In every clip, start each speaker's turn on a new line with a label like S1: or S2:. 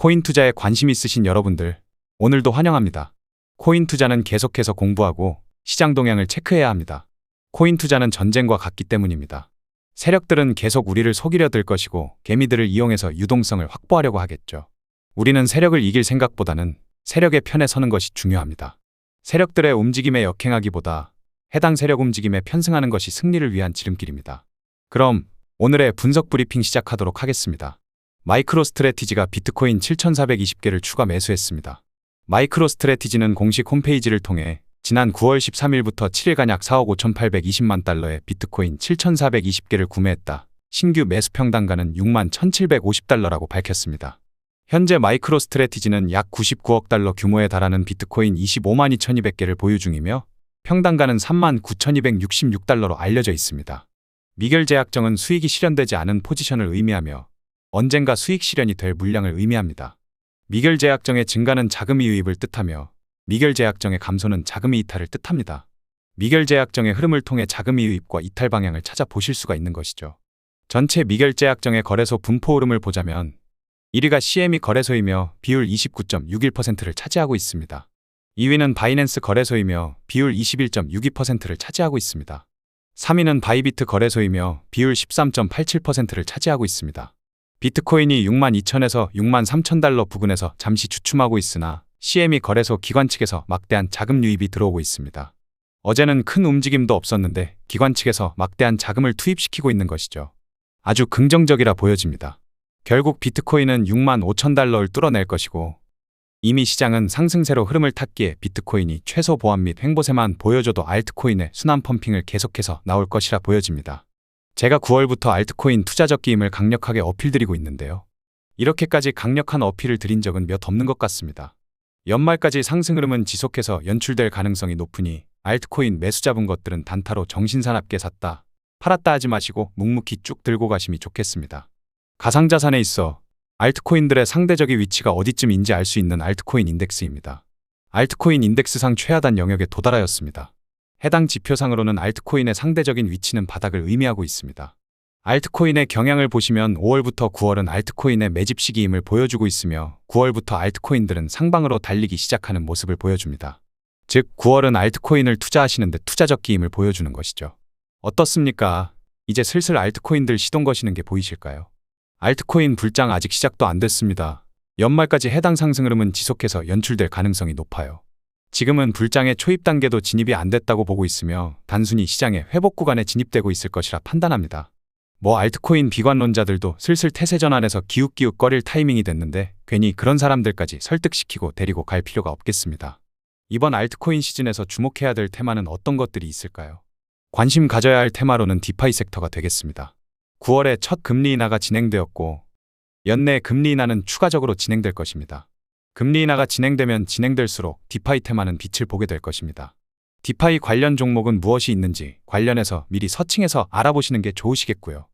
S1: 코인 투자에 관심 있으신 여러분들, 오늘도 환영합니다. 코인 투자는 계속해서 공부하고 시장 동향을 체크해야 합니다. 코인 투자는 전쟁과 같기 때문입니다. 세력들은 계속 우리를 속이려 들 것이고 개미들을 이용해서 유동성을 확보하려고 하겠죠. 우리는 세력을 이길 생각보다는 세력의 편에 서는 것이 중요합니다. 세력들의 움직임에 역행하기보다 해당 세력 움직임에 편승하는 것이 승리를 위한 지름길입니다. 그럼 오늘의 분석 브리핑 시작하도록 하겠습니다. 마이크로 스트레티지가 비트코인 7,420개를 추가 매수했습니다. 마이크로 스트레티지는 공식 홈페이지를 통해 지난 9월 13일부터 7일간 약 4억 5,820만 달러의 비트코인 7,420개를 구매했다. 신규 매수 평단가는 6만 1,750달러라고 밝혔습니다. 현재 마이크로 스트레티지는 약 99억 달러 규모에 달하는 비트코인 25만 2,200개를 보유 중이며 평단가는 3만 9,266달러로 알려져 있습니다. 미결 제약정은 수익이 실현되지 않은 포지션을 의미하며 언젠가 수익 실현이 될 물량을 의미합니다. 미결 제약정의 증가는 자금 이 유입을 뜻하며 미결 제약정의 감소는 자금이 이탈을 뜻합니다. 미결 제약정의 흐름을 통해 자금 이 유입과 이탈 방향을 찾아 보실 수가 있는 것이죠. 전체 미결 제약정의 거래소 분포 흐름을 보자면 1위가 CME 거래소이며 비율 29.61%를 차지하고 있습니다. 2위는 바이낸스 거래소이며 비율 21.62%를 차지하고 있습니다. 3위는 바이비트 거래소이며 비율 13.87%를 차지하고 있습니다. 비트코인이 6만 2천에서 6만 3천 달러 부근에서 잠시 주춤하고 있으나 CME 거래소 기관 측에서 막대한 자금 유입이 들어오고 있습니다. 어제는 큰 움직임도 없었는데 기관 측에서 막대한 자금을 투입시키고 있는 것이죠. 아주 긍정적이라 보여집니다. 결국 비트코인은 6만 5천 달러를 뚫어낼 것이고 이미 시장은 상승세로 흐름을 탔기에 비트코인이 최소 보완 및 횡보세만 보여줘도 알트코인의 순환 펌핑을 계속해서 나올 것이라 보여집니다. 제가 9월부터 알트코인 투자 적기임을 강력하게 어필드리고 있는데요. 이렇게까지 강력한 어필을 드린 적은 몇 없는 것 같습니다. 연말까지 상승 흐름은 지속해서 연출될 가능성이 높으니 알트코인 매수 잡은 것들은 단타로 정신사납게 샀다. 팔았다 하지 마시고 묵묵히 쭉 들고 가심이 좋겠습니다. 가상자산에 있어 알트코인들의 상대적인 위치가 어디쯤인지 알 수 있는 알트코인 인덱스입니다. 알트코인 인덱스상 최하단 영역에 도달하였습니다. 해당 지표상으로는 알트코인의 상대적인 위치는 바닥을 의미하고 있습니다. 알트코인의 경향을 보시면 5월부터 9월은 알트코인의 매집 시기임을 보여주고 있으며 9월부터 알트코인들은 상방으로 달리기 시작하는 모습을 보여줍니다. 즉 9월은 알트코인을 투자하시는데 투자적 기임을 보여주는 것이죠. 어떻습니까? 이제 슬슬 알트코인들 시동 거시는 게 보이실까요? 알트코인 불장 아직 시작도 안 됐습니다. 연말까지 해당 상승 흐름은 지속해서 연출될 가능성이 높아요. 지금은 불장의 초입 단계도 진입이 안 됐다고 보고 있으며 단순히 시장의 회복 구간에 진입되고 있을 것이라 판단합니다. 뭐 알트코인 비관론자들도 슬슬 태세 전환에서 기웃기웃 거릴 타이밍이 됐는데 괜히 그런 사람들까지 설득시키고 데리고 갈 필요가 없겠습니다. 이번 알트코인 시즌에서 주목해야 될 테마는 어떤 것들이 있을까요? 관심 가져야 할 테마로는 디파이 섹터가 되겠습니다. 9월에 첫 금리 인하가 진행되었고 연내 금리 인하는 추가적으로 진행될 것입니다. 금리 인하가 진행되면 진행될수록 디파이 테마는 빛을 보게 될 것입니다. 디파이 관련 종목은 무엇이 있는지 관련해서 미리 서칭해서 알아보시는 게 좋으시겠고요.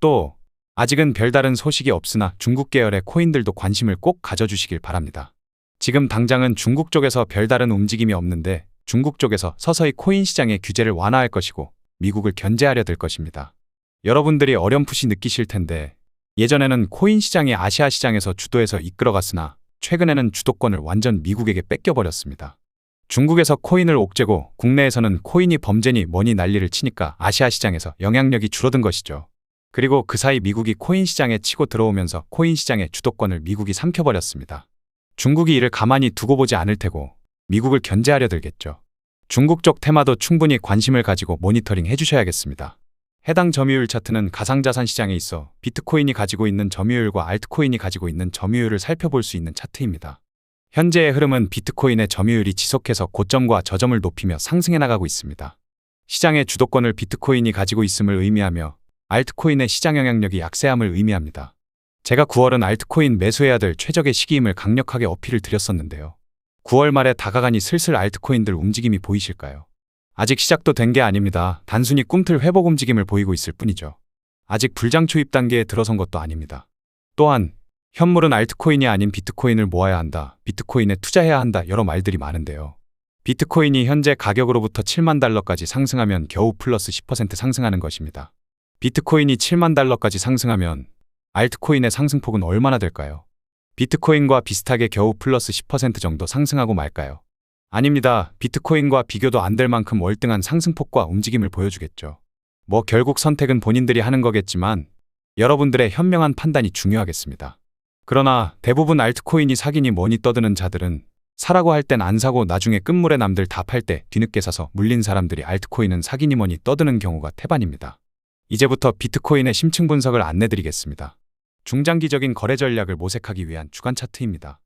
S1: 또 아직은 별다른 소식이 없으나 중국 계열의 코인들도 관심을 꼭 가져주시길 바랍니다. 지금 당장은 중국 쪽에서 별다른 움직임이 없는데 중국 쪽에서 서서히 코인 시장의 규제를 완화할 것이고 미국을 견제하려 들 것입니다. 여러분들이 어렴풋이 느끼실 텐데 예전에는 코인 시장이 아시아 시장에서 주도해서 이끌어갔으나 최근에는 주도권을 완전 미국에게 뺏겨버렸습니다. 중국에서 코인을 옥죄고 국내에서는 코인이 범죄니 뭐니 난리를 치니까 아시아 시장에서 영향력이 줄어든 것이죠. 그리고 그 사이 미국이 코인 시장에 치고 들어오면서 코인 시장의 주도권을 미국이 삼켜버렸습니다. 중국이 이를 가만히 두고 보지 않을 테고 미국을 견제하려 들겠죠. 중국 쪽 테마도 충분히 관심을 가지고 모니터링 해주셔야겠습니다. 해당 점유율 차트는 가상자산 시장에 있어 비트코인이 가지고 있는 점유율과 알트코인이 가지고 있는 점유율을 살펴볼 수 있는 차트입니다. 현재의 흐름은 비트코인의 점유율이 지속해서 고점과 저점을 높이며 상승해 나가고 있습니다. 시장의 주도권을 비트코인이 가지고 있음을 의미하며 알트코인의 시장 영향력이 약세함을 의미합니다. 제가 9월은 알트코인 매수해야 될 최적의 시기임을 강력하게 어필을 드렸었는데요. 9월 말에 다가가니 슬슬 알트코인들 움직임이 보이실까요? 아직 시작도 된 게 아닙니다. 단순히 꿈틀 회복 움직임을 보이고 있을 뿐이죠. 아직 불장 초입 단계에 들어선 것도 아닙니다. 또한 현물은 알트코인이 아닌 비트코인을 모아야 한다. 비트코인에 투자해야 한다. 여러 말들이 많은데요. 비트코인이 현재 가격으로부터 7만 달러까지 상승하면 겨우 플러스 10% 상승하는 것입니다. 비트코인이 7만 달러까지 상승하면 알트코인의 상승폭은 얼마나 될까요? 비트코인과 비슷하게 겨우 플러스 10% 정도 상승하고 말까요? 아닙니다. 비트코인과 비교도 안 될 만큼 월등한 상승폭과 움직임을 보여주겠죠. 뭐 결국 선택은 본인들이 하는 거겠지만 여러분들의 현명한 판단이 중요하겠습니다. 그러나 대부분 알트코인이 사기니 뭐니 떠드는 자들은 사라고 할 땐 안 사고 나중에 끝물에 남들 다 팔 때 뒤늦게 사서 물린 사람들이 알트코인은 사기니 뭐니 떠드는 경우가 태반입니다. 이제부터 비트코인의 심층 분석을 안내드리겠습니다. 중장기적인 거래 전략을 모색하기 위한 주간 차트입니다.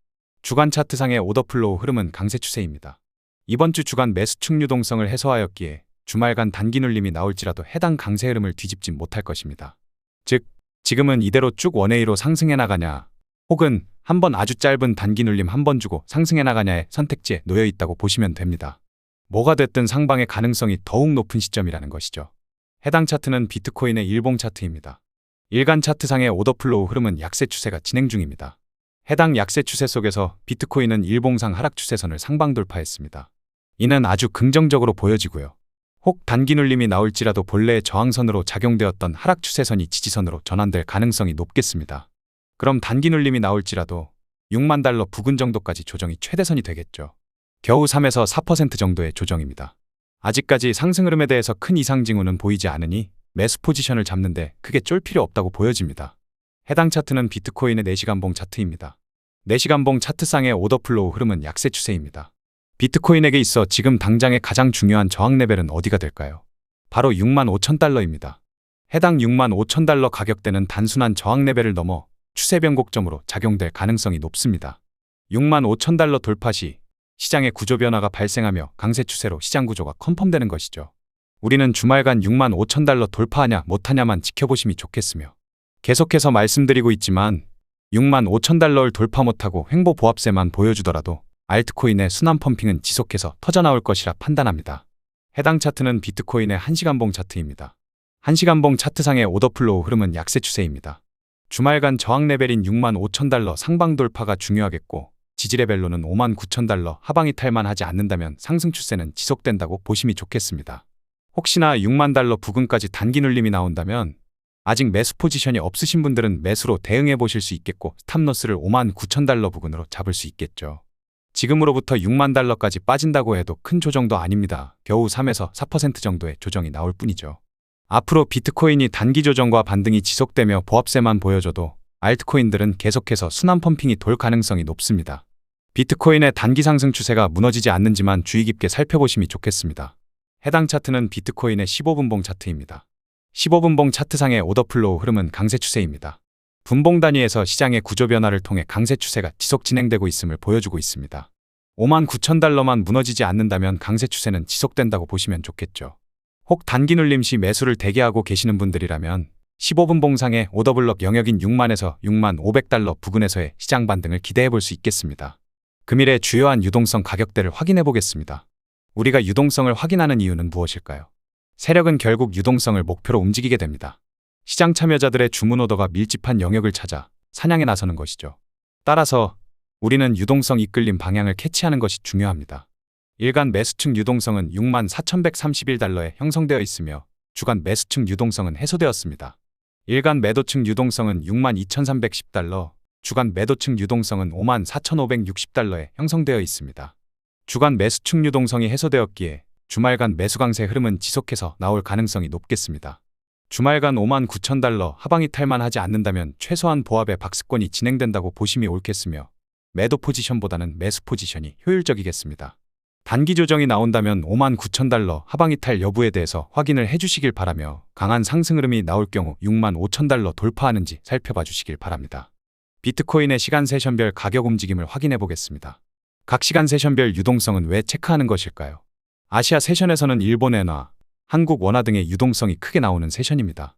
S1: 주간 차트상의 오더플로우 흐름은 강세 추세입니다. 이번 주 주간 매수층 유동성을 해소하였기에 주말간 단기 눌림이 나올지라도 해당 강세 흐름을 뒤집진 못할 것입니다. 즉, 지금은 이대로 쭉 원웨이로 상승해 나가냐, 혹은 한 번 아주 짧은 단기 눌림 한 번 주고 상승해 나가냐의 선택지에 놓여 있다고 보시면 됩니다. 뭐가 됐든 상방의 가능성이 더욱 높은 시점이라는 것이죠. 해당 차트는 비트코인의 일봉 차트입니다. 일간 차트상의 오더플로우 흐름은 약세 추세가 진행 중입니다. 해당 약세 추세 속에서 비트코인은 일봉상 하락 추세선을 상방 돌파했습니다. 이는 아주 긍정적으로 보여지고요. 혹 단기 눌림이 나올지라도 본래의 저항선으로 작용되었던 하락 추세선이 지지선으로 전환될 가능성이 높겠습니다. 그럼 단기 눌림이 나올지라도 6만 달러 부근 정도까지 조정이 최대선이 되겠죠. 겨우 3에서 4% 정도의 조정입니다. 아직까지 상승 흐름에 대해서 큰 이상 징후는 보이지 않으니 매수 포지션을 잡는데 크게 쫄 필요 없다고 보여집니다. 해당 차트는 비트코인의 4시간 봉 차트입니다. 4시간봉 차트상의 오더플로우 흐름은 약세 추세입니다. 비트코인에게 있어 지금 당장의 가장 중요한 저항 레벨은 어디가 될까요? 바로 6만 5천 달러입니다. 해당 6만 5천 달러 가격대는 단순한 저항 레벨을 넘어 추세 변곡점으로 작용될 가능성이 높습니다. 6만 5천 달러 돌파 시 시장의 구조 변화가 발생하며 강세 추세로 시장 구조가 컨펌되는 것이죠. 우리는 주말간 6만 5천 달러 돌파하냐 못하냐만 지켜보심이 좋겠으며 계속해서 말씀드리고 있지만 6만 5천 달러를 돌파 못하고 횡보 보합세만 보여주더라도 알트코인의 순환 펌핑은 지속해서 터져나올 것이라 판단합니다. 해당 차트는 비트코인의 1시간봉 차트입니다. 1시간봉 차트상의 오더플로우 흐름은 약세 추세입니다. 주말간 저항 레벨인 6만 5천 달러 상방 돌파가 중요하겠고 지지 레벨로는 5만 9천 달러 하방이 탈만 하지 않는다면 상승 추세는 지속된다고 보심이 좋겠습니다. 혹시나 6만 달러 부근까지 단기 눌림이 나온다면 아직 매수 포지션이 없으신 분들은 매수로 대응해 보실 수 있겠고 스탑로스를 5만 9천 달러 부근으로 잡을 수 있겠죠. 지금으로부터 6만 달러까지 빠진다고 해도 큰 조정도 아닙니다. 겨우 3에서 4% 정도의 조정이 나올 뿐이죠. 앞으로 비트코인이 단기 조정과 반등이 지속되며 보합세만 보여줘도 알트코인들은 계속해서 순환 펌핑이 돌 가능성이 높습니다. 비트코인의 단기 상승 추세가 무너지지 않는지만 주의 깊게 살펴보심이 좋겠습니다. 해당 차트는 비트코인의 15분봉 차트입니다. 15분봉 차트상의 오더플로우 흐름은 강세 추세입니다. 분봉 단위에서 시장의 구조 변화를 통해 강세 추세가 지속 진행되고 있음을 보여주고 있습니다. 5만 9천 달러만 무너지지 않는다면 강세 추세는 지속된다고 보시면 좋겠죠. 혹 단기 눌림 시 매수를 대기하고 계시는 분들이라면 15분 봉상의 오더블럭 영역인 6만에서 6만 500달러 부근에서의 시장 반등을 기대해 볼 수 있겠습니다. 금일의 주요한 유동성 가격대를 확인해 보겠습니다. 우리가 유동성을 확인하는 이유는 무엇일까요? 세력은 결국 유동성을 목표로 움직이게 됩니다. 시장 참여자들의 주문 오더가 밀집한 영역을 찾아 사냥에 나서는 것이죠. 따라서 우리는 유동성 이끌림 방향을 캐치하는 것이 중요합니다. 일간 매수층 유동성은 6만 4,131달러에 형성되어 있으며 주간 매수층 유동성은 해소되었습니다. 일간 매도층 유동성은 6만 2,310달러, 주간 매도층 유동성은 5만 4,560달러에 형성되어 있습니다. 주간 매수층 유동성이 해소되었기에 주말간 매수 강세 흐름은 지속해서 나올 가능성이 높겠습니다. 주말간 5만 9천 달러 하방이 탈만 하지 않는다면 최소한 보합의 박스권이 진행된다고 보심이 옳겠으며 매도 포지션보다는 매수 포지션이 효율적이겠습니다. 단기 조정이 나온다면 5만 9천 달러 하방이 탈 여부에 대해서 확인을 해주시길 바라며 강한 상승 흐름이 나올 경우 6만 5천 달러 돌파하는지 살펴봐 주시길 바랍니다. 비트코인의 시간 세션별 가격 움직임을 확인해 보겠습니다. 각 시간 세션별 유동성은 왜 체크하는 것일까요? 아시아 세션에서는 일본 엔화, 한국 원화 등의 유동성이 크게 나오는 세션입니다.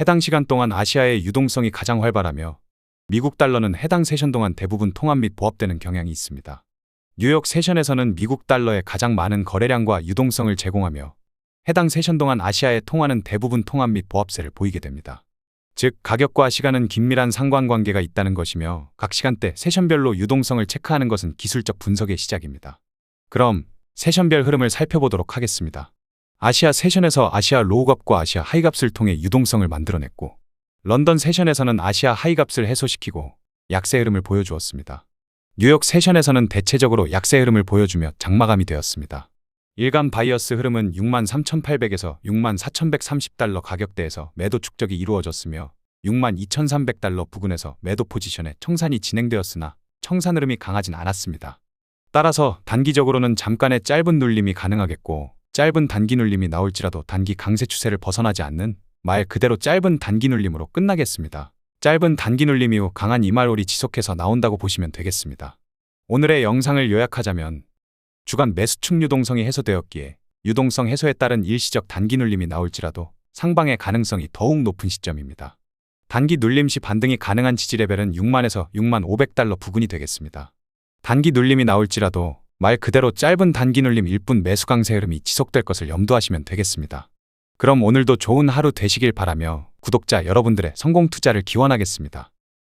S1: 해당 시간 동안 아시아의 유동성이 가장 활발하며 미국 달러는 해당 세션 동안 대부분 통합 및 보합되는 경향이 있습니다. 뉴욕 세션에서는 미국 달러의 가장 많은 거래량과 유동성을 제공하며 해당 세션 동안 아시아의 통화는 대부분 통합 및 보합세를 보이게 됩니다. 즉, 가격과 시간은 긴밀한 상관관계가 있다는 것이며 각 시간대 세션별로 유동성을 체크하는 것은 기술적 분석의 시작입니다. 그럼 세션별 흐름을 살펴보도록 하겠습니다. 아시아 세션에서 아시아 로우값과 아시아 하이값을 통해 유동성을 만들어냈고 런던 세션에서는 아시아 하이값을 해소시키고 약세 흐름을 보여주었습니다. 뉴욕 세션에서는 대체적으로 약세 흐름을 보여주며 장마감이 되었습니다. 일간 바이어스 흐름은 63,800에서 64,130달러 가격대에서 매도 축적이 이루어졌으며 62,300달러 부근에서 매도 포지션에 청산이 진행되었으나 청산 흐름이 강하진 않았습니다. 따라서 단기적으로는 잠깐의 짧은 눌림이 가능하겠고 짧은 단기 눌림이 나올지라도 단기 강세 추세를 벗어나지 않는 말 그대로 짧은 단기 눌림으로 끝나겠습니다. 짧은 단기 눌림 이후 강한 이말월이 지속해서 나온다고 보시면 되겠습니다. 오늘의 영상을 요약하자면 주간 매수축 유동성이 해소되었기에 유동성 해소에 따른 일시적 단기 눌림이 나올지라도 상방의 가능성이 더욱 높은 시점입니다. 단기 눌림 시 반등이 가능한 지지 레벨은 6만에서 6만 500달러 부근이 되겠습니다. 단기 눌림이 나올지라도 말 그대로 짧은 단기 눌림 1분 매수 강세 흐름이 지속될 것을 염두하시면 되겠습니다. 그럼 오늘도 좋은 하루 되시길 바라며 구독자 여러분들의 성공 투자를 기원하겠습니다.